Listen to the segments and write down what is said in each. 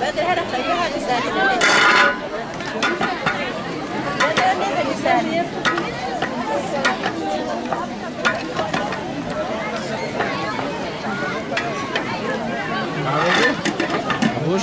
بدر هذا خليها لساني بدري لساني وش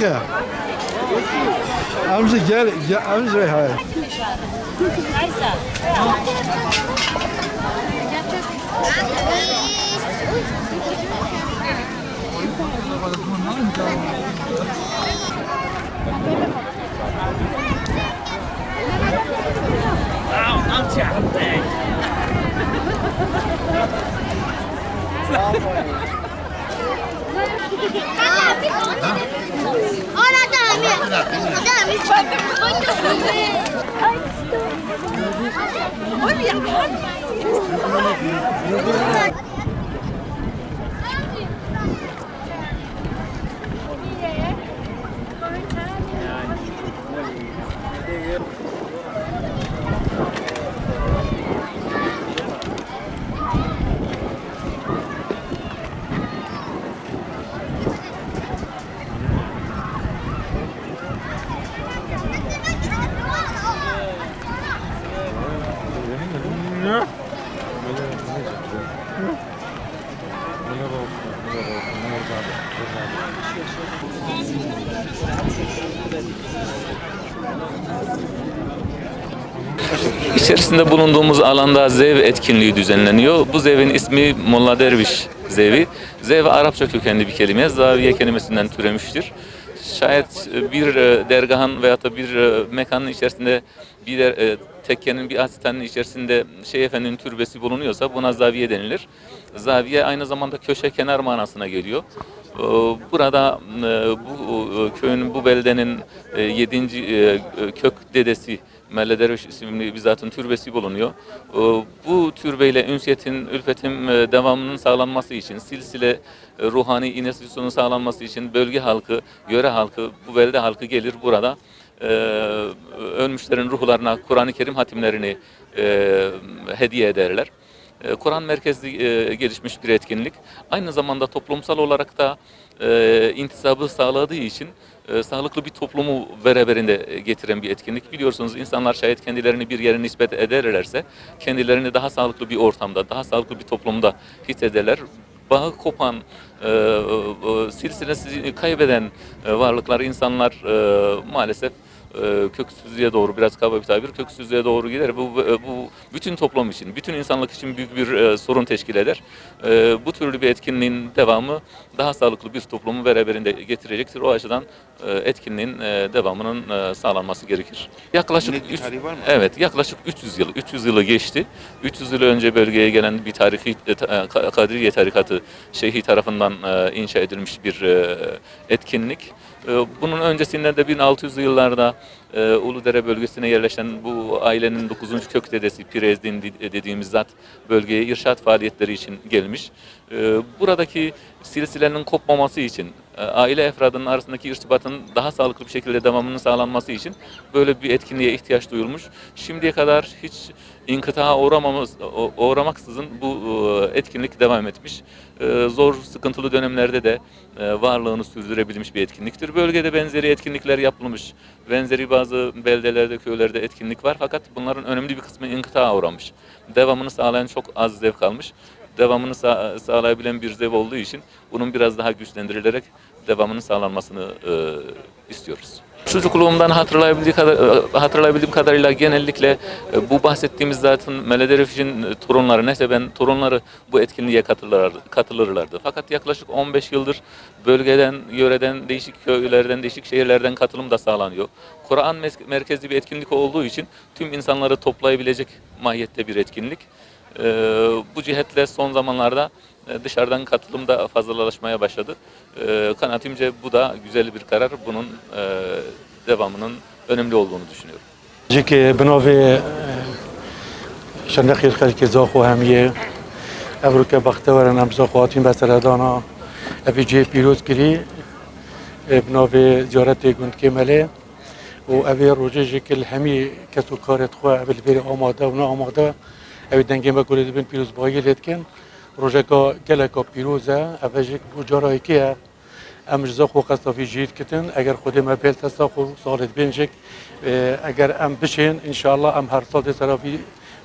Danke. Haben just getting. Ja, haben Sie halt. Thank you. Da mi? Da mi? İçerisinde bulunduğumuz alanda zev etkinliği düzenleniyor. Bu zevin ismi Molla Derviş zevi. Zev Arapça kökenli bir kelime. Zaviye kelimesinden türemiştir. Şayet bir e, dergahın veya da bir e, mekanın içerisinde bir der- tekkenin bir asistanın içerisinde Şeyh Efendi'nin türbesi bulunuyorsa buna zaviye denilir. Zaviye aynı zamanda köşe kenar manasına geliyor. Ee, Burada e, bu e, köyün, bu beldenin 7. kök dedesi Melle Derviş isimli bir zatın türbesi bulunuyor. Ee, Bu türbeyle ünsiyetin, ülfetin e, devamının sağlanması için, silsile e, ruhani inestisyonun sağlanması için bölge halkı, yöre halkı, bu belde halkı gelir burada e, ölmüşlerin ruhlarına Kur'an-ı Kerim hatimlerini e, hediye ederler. E, Kur'an merkezli e, gelişmiş bir etkinlik. Aynı zamanda toplumsal olarak da e, intisabı sağladığı için e, sağlıklı bir toplumu beraberinde e, getiren bir etkinlik. Biliyorsunuz insanlar şayet kendilerini bir yere nispet ederlerse kendilerini daha sağlıklı bir ortamda, daha sağlıklı bir toplumda hissederler. Bağı kopan, e, e, silsilesi kaybeden e, varlıklar, insanlar e, maalesef e, köksüzlüğe doğru biraz kaba bir tabir köksüzlüğe doğru gider. Bu, bu bu bütün toplum için, bütün insanlık için büyük bir e, sorun teşkil eder. E, bu türlü bir etkinliğin devamı daha sağlıklı bir toplumu beraberinde getirecektir. O açıdan e, etkinliğin e, devamının e, sağlanması gerekir. Yaklaşık Net bir üç- var mı? Evet, yaklaşık 300 yıl, 300 yılı geçti. 300 yıl önce bölgeye gelen bir tarihi e, e, Kadriye tarikatı şeyhi tarafından e, inşa edilmiş bir e, etkinlik. E, Bunun öncesinde de 1600'lü yıllarda e, Uludere bölgesine yerleşen bu ailenin 9. kök dedesi Pirezdin di- dediğimiz zat bölgeye irşat faaliyetleri için gelmiş. E, Buradaki silsilenin kopmaması için, aile efradının arasındaki irtibatın daha sağlıklı bir şekilde devamının sağlanması için böyle bir etkinliğe ihtiyaç duyulmuş. Şimdiye kadar hiç inkıtaha uğramamız, uğramaksızın bu e, etkinlik devam etmiş. E, Zor, sıkıntılı dönemlerde de e, varlığını sürdürebilmiş bir etkinliktir. Bölgede benzeri etkinlikler yapılmış. Benzeri bazı beldelerde, köylerde etkinlik var fakat bunların önemli bir kısmı inkıtaha uğramış. Devamını sağlayan çok az zevk kalmış. Devamını sa- sağlayabilen bir zev olduğu için bunun biraz daha güçlendirilerek devamının sağlanmasını e, istiyoruz. Çocukluğumdan hatırlayabildiği kadar, e, hatırlayabildiğim kadarıyla genellikle e, bu bahsettiğimiz zaten Melede Refüj'ün e, torunları, neyse ben torunları bu etkinliğe katılırlardı, katılırlardı. Fakat yaklaşık 15 yıldır bölgeden, yöreden, değişik köylerden, değişik şehirlerden katılım da sağlanıyor. Kur'an merkezli bir etkinlik olduğu için tüm insanları toplayabilecek mahiyette bir etkinlik. E, bu cihetle son zamanlarda e, dışarıdan katılım da fazlalaşmaya başladı. E, kanaatimce bu da güzel bir karar. Bunun e, devamının önemli olduğunu düşünüyorum. جي که بناوی شنخی خلک زاخو همیه ابرو که بختورن هم زاخو هاتین بسردانا افی جی پیروز کری بناوی زیارت گند کمله و اوی روژه جی که همی کسو کارت خواه اول بیر آماده و نه آماده ئەوی دەنگێمە کوردبن پیرروزبایی لێتکەن ڕۆژێکە گەلێکە پیرۆزە ئەڤژێک بۆ جارایکەیە ئەمش زە خۆ قەستەفی ژیرکردن ئەگەر خودێمە ام تەستا خۆ ساڵێت بێنجێک ئەگەر ئەم بشێن انشاءله ئەم هەر ساڵی سەرافی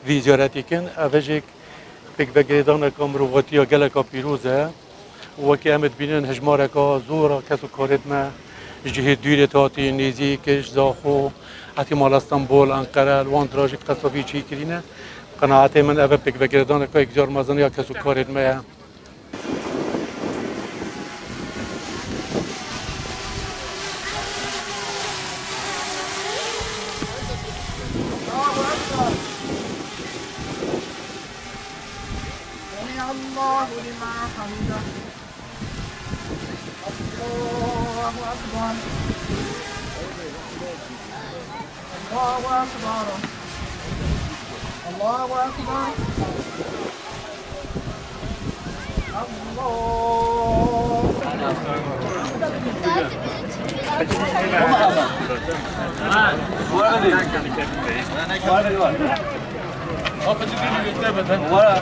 ویزیارەتیکن ئەڤژێک پێک بەگرێدانەکە مرۆڤەتیە گەلەکە پیرۆزە وەکی ئەمت بینن هجمار هەژمارەکە زۆرە کسو کارید ما جهه دویر تاتی نیزی کش زاخو حتی مال استانبول انقره الوان دراجی قصفی چی کرینه قناعاتي من اوه پیک بگردان که یک جار مزن یا کسو کارید میه الله أكبر. الله أكبر. الله أكبر الله